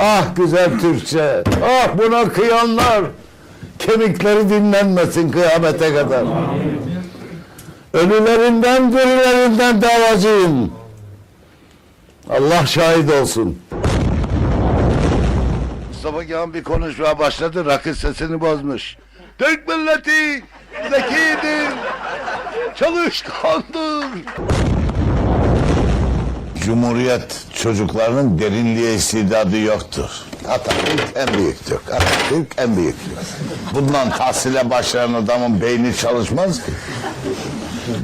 Ah güzel Türkçe. Ah buna kıyanlar. Kemikleri dinlenmesin kıyamete kadar. Ölülerinden dirilerinden davacıyım. Allah şahit olsun. Mustafa Kemal bir konuşmaya başladı. Rakı sesini bozmuş. Türk milleti zekidir. Çalışkandır. Cumhuriyet çocuklarının derinliğe istidadı yoktur. Atatürk en büyüktür. Atatürk en büyüktür. Bundan tahsile başlayan adamın beyni çalışmaz ki.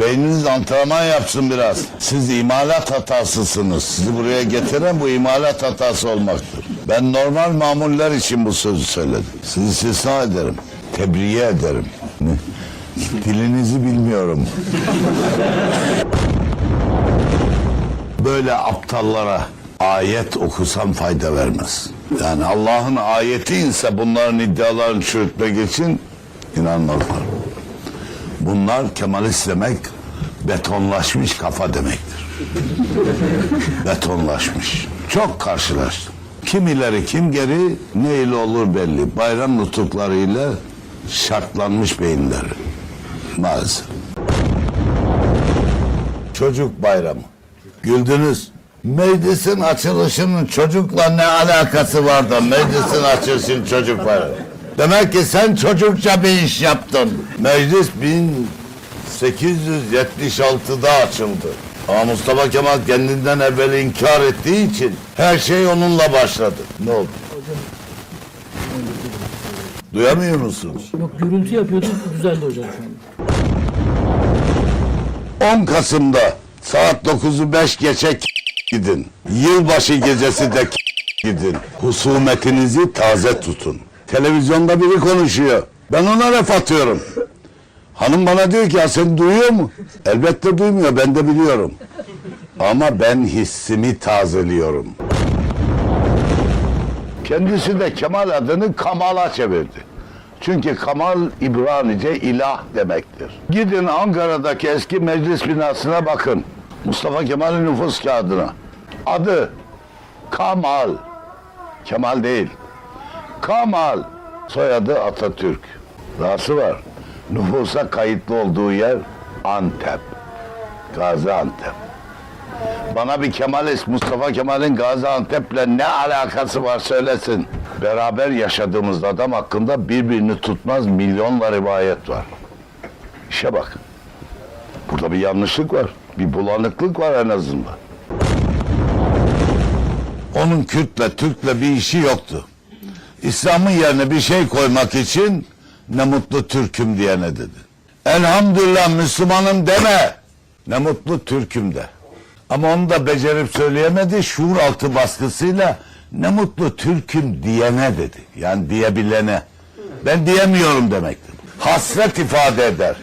Beyniniz antrenman yapsın biraz. Siz imalat hatasısınız. Sizi buraya getiren bu imalat hatası olmaktır. Ben normal mamuller için bu sözü söyledim. Sizi istisna ederim. Tebriğe ederim. Dilinizi bilmiyorum. Böyle aptallara ayet okusam fayda vermez. Yani Allah'ın ayeti ise bunların iddialarını çürütmek için inanmazlar. Bunlar Kemalist demek betonlaşmış kafa demektir. betonlaşmış. Çok karşılaştım. Kim ileri kim geri ne ile olur belli. Bayram nutuklarıyla şartlanmış beyinleri. Maalesef. Çocuk bayramı. Güldünüz. Meclisin açılışının çocukla ne alakası var da meclisin açılışının çocuk bayramı. Demek ki sen çocukça bir iş yaptın. Meclis 1876'da açıldı. Ama Mustafa Kemal kendinden evvel inkar ettiği için her şey onunla başladı. Ne oldu? Duyamıyor musunuz? Yok gürültü yapıyordu düzeldi hocam şu anda. 10 Kasım'da saat 9'u 5 geçe gidin. Yılbaşı gecesi de gidin. Husumetinizi taze tutun. Televizyonda biri konuşuyor. Ben ona laf atıyorum. Hanım bana diyor ki ya sen duyuyor mu? Elbette duymuyor ben de biliyorum. Ama ben hissimi tazeliyorum. Kendisi de Kemal adını Kamal'a çevirdi. Çünkü Kamal İbranice ilah demektir. Gidin Ankara'daki eski meclis binasına bakın. Mustafa Kemal'in nüfus kağıdına. Adı Kamal. Kemal değil. Kamal. Soyadı Atatürk. Rası var. Nüfusa kayıtlı olduğu yer Antep. Gaziantep. Bana bir Kemalist Mustafa Kemal'in Gaziantep'le ne alakası var söylesin. Beraber yaşadığımız adam hakkında birbirini tutmaz milyonla rivayet var. İşe bak. Burada bir yanlışlık var. Bir bulanıklık var en azından. Onun Kürt'le Türk'le bir işi yoktu. İslam'ın yerine bir şey koymak için ne mutlu Türk'üm diyene dedi. Elhamdülillah Müslümanım deme. Ne mutlu Türk'üm de. Ama onu da becerip söyleyemedi. Şuur altı baskısıyla ne mutlu Türk'üm diyene dedi. Yani diyebilene. Ben diyemiyorum demektir. Hasret ifade eder.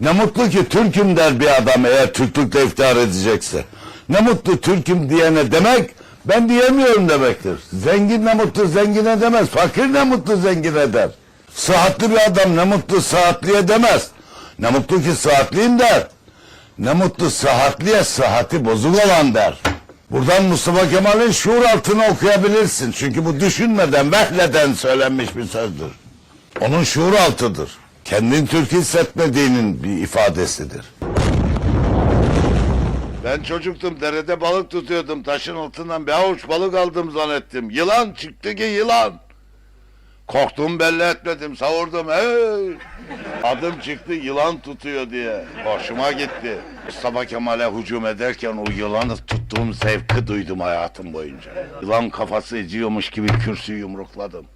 Ne mutlu ki Türk'üm der bir adam eğer Türklükle iftihar edecekse. Ne mutlu Türk'üm diyene demek ben diyemiyorum demektir. Zengin ne mutlu zengine demez. Fakir ne mutlu zengine der. Sıhhatli bir adam ne mutlu sıhhatliye demez. Ne mutlu ki sıhhatliyim der. Ne mutlu sıhhatliye sıhhati bozuk olan der. Buradan Mustafa Kemal'in şuur altını okuyabilirsin. Çünkü bu düşünmeden, vehleden söylenmiş bir sözdür. Onun şuur altıdır. Kendin Türk hissetmediğinin bir ifadesidir. Ben çocuktum, derede balık tutuyordum. Taşın altından bir avuç balık aldım zannettim. Yılan çıktı ki yılan. Korktum belli etmedim, savurdum. Hey! Adım çıktı yılan tutuyor diye. Hoşuma gitti. Mustafa Kemal'e hücum ederken o yılanı tuttuğum zevki duydum hayatım boyunca. Yılan kafası eziyormuş gibi kürsüyü yumrukladım.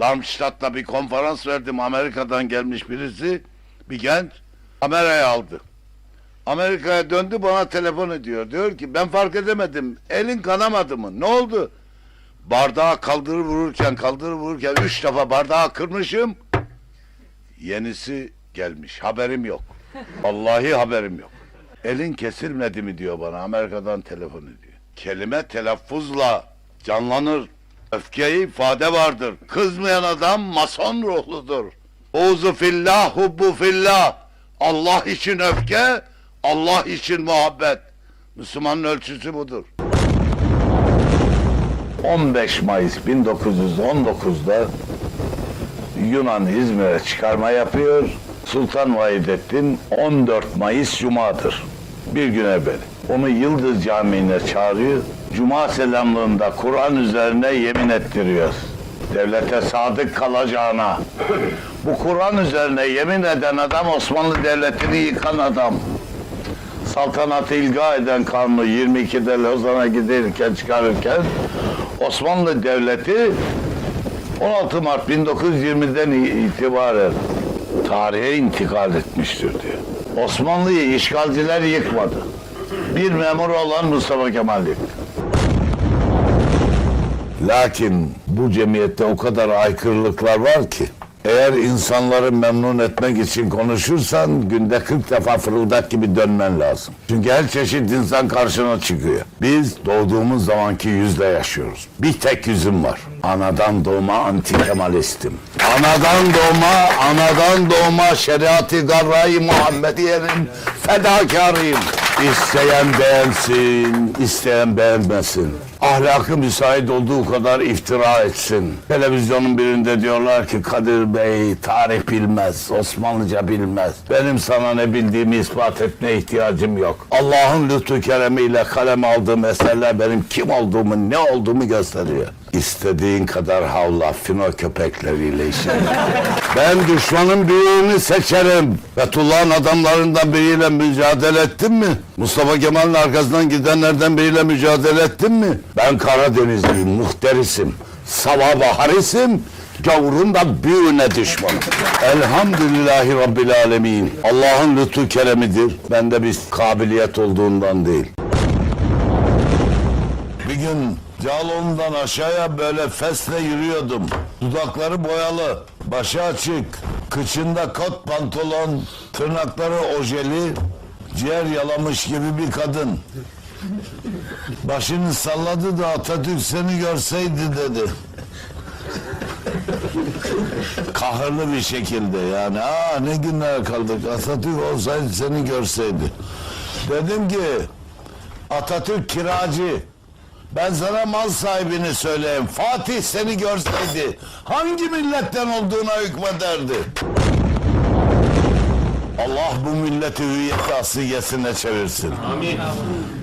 Darmstadt'ta bir konferans verdim. Amerika'dan gelmiş birisi, bir genç kamerayı aldı. Amerika'ya döndü bana telefon ediyor. Diyor ki ben fark edemedim. Elin kanamadı mı? Ne oldu? Bardağı kaldırır vururken kaldırır vururken üç defa bardağı kırmışım. Yenisi gelmiş. Haberim yok. Vallahi haberim yok. Elin kesilmedi mi diyor bana. Amerika'dan telefon ediyor. Kelime telaffuzla canlanır. Öfkeye ifade vardır. Kızmayan adam mason ruhludur. Uzu fillah, hubbu fillah. Allah için öfke, Allah için muhabbet. Müslümanın ölçüsü budur. 15 Mayıs 1919'da Yunan İzmir'e çıkarma yapıyor. Sultan Vahidettin 14 Mayıs Cuma'dır. Bir gün evvel. Onu Yıldız Camii'ne çağırıyor. Cuma selamlığında Kur'an üzerine yemin ettiriyor. Devlete sadık kalacağına. Bu Kur'an üzerine yemin eden adam Osmanlı Devleti'ni yıkan adam. Saltanatı ilga eden kanunu 22'de Lozan'a giderken çıkarırken Osmanlı Devleti 16 Mart 1920'den itibaren tarihe intikal etmiştir diyor. Osmanlı'yı işgalciler yıkmadı. Bir memur olan Mustafa Kemal yıktı. Lakin bu cemiyette o kadar aykırılıklar var ki eğer insanları memnun etmek için konuşursan günde 40 defa fırıldak gibi dönmen lazım. Çünkü her çeşit insan karşına çıkıyor. Biz doğduğumuz zamanki yüzde yaşıyoruz. Bir tek yüzüm var. Anadan doğma anti Kemalistim. Anadan doğma, anadan doğma şeriatı garrayı Muhammediye'nin fedakarıyım. İsteyen beğensin, isteyen beğenmesin. Ahlakı müsait olduğu kadar iftira etsin. Televizyonun birinde diyorlar ki Kadir Bey tarih bilmez, Osmanlıca bilmez. Benim sana ne bildiğimi ispat etmeye ihtiyacım yok. Allah'ın lütfu keremiyle kalem aldığım eserler benim kim olduğumu, ne olduğumu gösteriyor. İstediğin kadar havla fino köpekleriyle işin. ben düşmanın büyüğünü seçerim. Fethullah'ın adamlarından biriyle mücadele ettin mi? Mustafa Kemal'in arkasından gidenlerden biriyle mücadele ettin mi? Ben Karadenizliyim, muhterisim. Sabah harisim, gavurun da büyüğüne düşmanım. Elhamdülillahi Rabbil Alemin. Allah'ın lütfu keremidir. Bende bir kabiliyet olduğundan değil. Bir gün Cağaloğlu'ndan aşağıya böyle fesle yürüyordum. Dudakları boyalı, başı açık, kıçında kot pantolon, tırnakları ojeli, ciğer yalamış gibi bir kadın. Başını salladı da Atatürk seni görseydi dedi. Kahırlı bir şekilde yani. Aa ne günler kaldık. Atatürk olsaydı seni görseydi. Dedim ki Atatürk kiracı. Ben sana mal sahibini söyleyeyim. Fatih seni görseydi hangi milletten olduğuna hükmederdi. Allah bu milleti hüviyeti asiyesine çevirsin.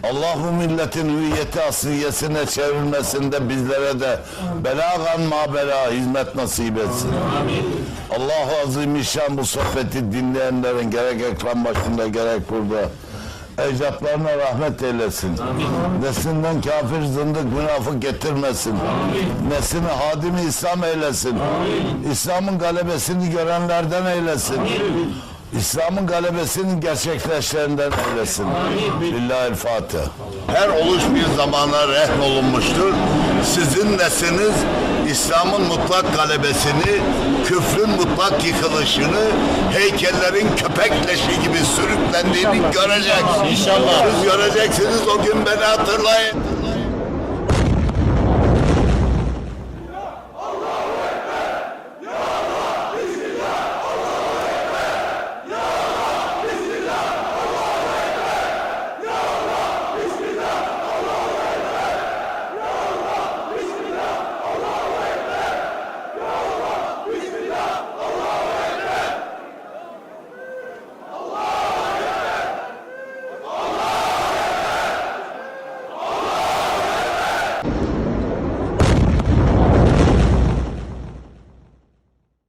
Allah bu milletin hüviyeti asiyesine çevrilmesinde bizlere de belagan ma bela hizmet nasip etsin. Allah-u Azimüşşan bu sohbeti dinleyenlerin gerek ekran başında gerek burada ecdatlarına rahmet eylesin. Neslinden kafir zındık münafık getirmesin. Neslini hadim İslam eylesin. İslam'ın galebesini görenlerden eylesin. İslam'ın galebesinin gerçekleşlerinden eylesin. Lillahi'l Fatiha. Her oluş bir zamana rehn olunmuştur. Sizin nesliniz İslam'ın mutlak galebesini, küfrün mutlak yıkılışını, heykellerin köpek leşi gibi sürüklendiğini görecek. İnşallah. Siz göreceksiniz o gün beni hatırlayın.